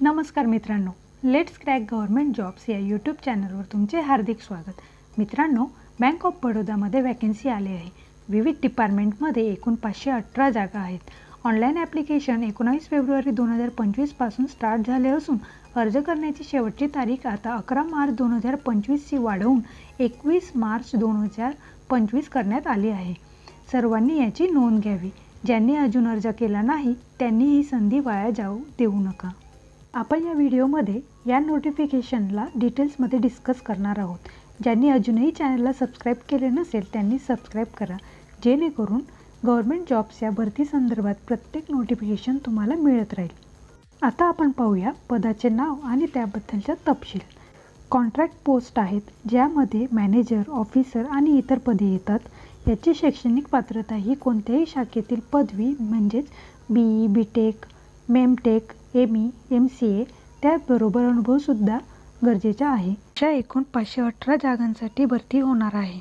नमस्कार मित्रांनो let's crack government jobs या यूट्यूब चॅनलवर तुमचे हार्दिक स्वागत. मित्रांनो बँक ऑफ बडोदामध्ये वॅकन्सी आली आहे. विविध डिपार्टमेंटमध्ये एकूण पाचशे अठरा जागा आहेत. ऑनलाईन ॲप्लिकेशन एकोणावीस फेब्रुवारी दोन हजार पंचवीसपासून स्टार्ट झाले असून अर्ज करण्याची शेवटची तारीख आता अकरा मार्च दोन हजार पंचवीसची वाढवून एकवीस मार्च दोन हजार पंचवीस करण्यात आली आहे. सर्वांनी याची नोंद घ्यावी. ज्यांनी अजून अर्ज केला नाही त्यांनी ही संधी वाया जाऊ देऊ नका. आपण या व्हिडिओमध्ये या नोटिफिकेशनला डिटेल्समध्ये डिस्कस करणार आहोत. ज्यांनी अजूनही चॅनलला सबस्क्राईब केले नसेल त्यांनी सबस्क्राईब करा. जेणेकरून गव्हर्मेंट जॉब्स या भरती संदर्भात प्रत्येक नोटिफिकेशन तुम्हाला मिळत राहील. आता आपण पाहूया पदाचे नाव आणि त्याबद्दलचा तपशील. कॉन्ट्रॅक्ट पोस्ट आहेत ज्यामध्ये मॅनेजर ऑफिसर आणि इतर पदे येतात. याची शैक्षणिक पात्रता ही कोणत्याही शाखेतील पदवी म्हणजेच B E B tech M tech M E M C A त्याचबरोबर अनुभवसुद्धा गरजेचा आहे. अशा एकूण पाचशे अठरा जागांसाठी भरती होणार आहे.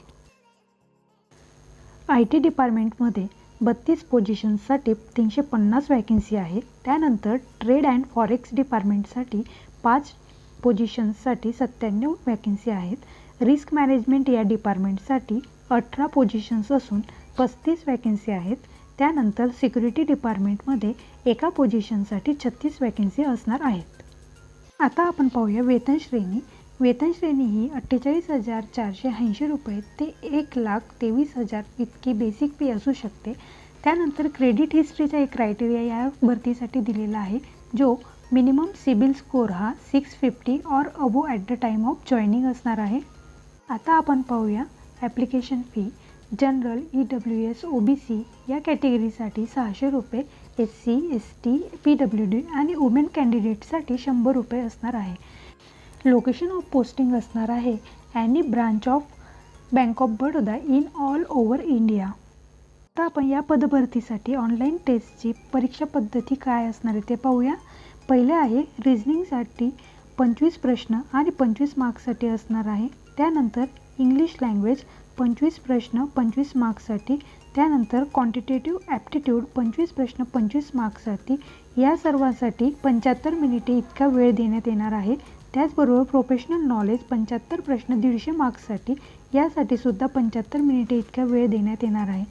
आय टी डिपार्टमेंटमध्ये बत्तीस पोझिशन्ससाठी तीनशे पन्नास वॅकन्सी आहे. त्यानंतर ट्रेड अँड फॉरेक्स डिपार्टमेंटसाठी पाच पोझिशन्ससाठी सत्त्याण्णव वॅकन्सी आहेत. रिस्क मॅनेजमेंट या डिपार्टमेंटसाठी अठरा पोझिशन्स असून पस्तीस वॅकन्सी आहेत. त्यानंतर सिक्युरिटी डिपार्टमेंटमध्ये एका पोझिशनसाठी छत्तीस वॅकन्सी असणार आहेत. आता आपण पाहूया वेतन श्रेणी. वेतन श्रेणी ही अठ्ठेचाळीस हजार चारशे ऐंशी रुपये ते एक लाख तेवीस हजार इतकी बेसिक फी असू शकते. त्यानंतर क्रेडिट हिस्ट्रीचा एक क्रायटेरिया या भरतीसाठी दिलेला आहे जो मिनिमम सिबिल स्कोर हा six fifty or above at the time of joining असणार आहे. आता आपण पाहूया application fee general E W S O B C या कॅटेगरीसाठी सहाशे रुपये S C S T P W D आणि वुमेन कॅन्डिडेटसाठी शंभर रुपये असणार आहे. लोकेशन ऑफ पोस्टिंग असणार आहे any branch of Bank of Baroda in all over India आता आपण या पदभरतीसाठी ऑनलाईन टेस्टची परीक्षा पद्धती काय असणार आहे ते पाहूया. पहिले आहे रिझनिंगसाठी पंचवीस प्रश्न आणि पंचवीस मार्क्ससाठी असणार आहे. त्यानंतर इंग्लिश लँग्वेज पंचवीस प्रश्न पंचवीस मार्क्ससाठी त्यानंतर क्वांटिटेटिव्ह ॲप्टिट्यूड पंचवीस प्रश्न पंचवीस मार्क्ससाठी या सर्वांसाठी पंच्याहत्तर मिनिटे इतका वेळ देण्यात येणार आहे. त्याचबरोबर प्रोफेशनल नॉलेज पंच्याहत्तर प्रश्न दीडशे मार्क्ससाठी यासाठी सुद्धा पंच्याहत्तर मिनिटे इतका वेळ देण्यात येणार आहे.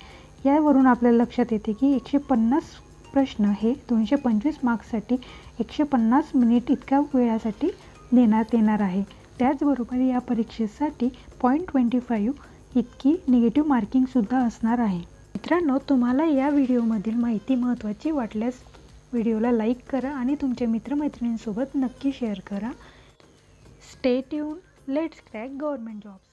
यावरून आपल्याला लक्षात येते की एकशे पन्नास प्रश्न हे दोनशे पंचवीस मार्क्ससाठी एकशे पन्नास मिनिट इतक्या वेळासाठी देण्यात येणार आहे. त्याचबरोबर या परीक्षेसाठी पॉईंट ट्वेंटी फाईव्ह इतकी निगेटिव्ह मार्किंगसुद्धा असणार आहे. मित्रांनो तुम्हाला या व्हिडिओमधील माहिती महत्त्वाची वाटल्यास व्हिडिओला लाईक करा आणि तुमच्या मित्रमैत्रिणींसोबत नक्की शेअर करा. Stay tune let's crack government jobs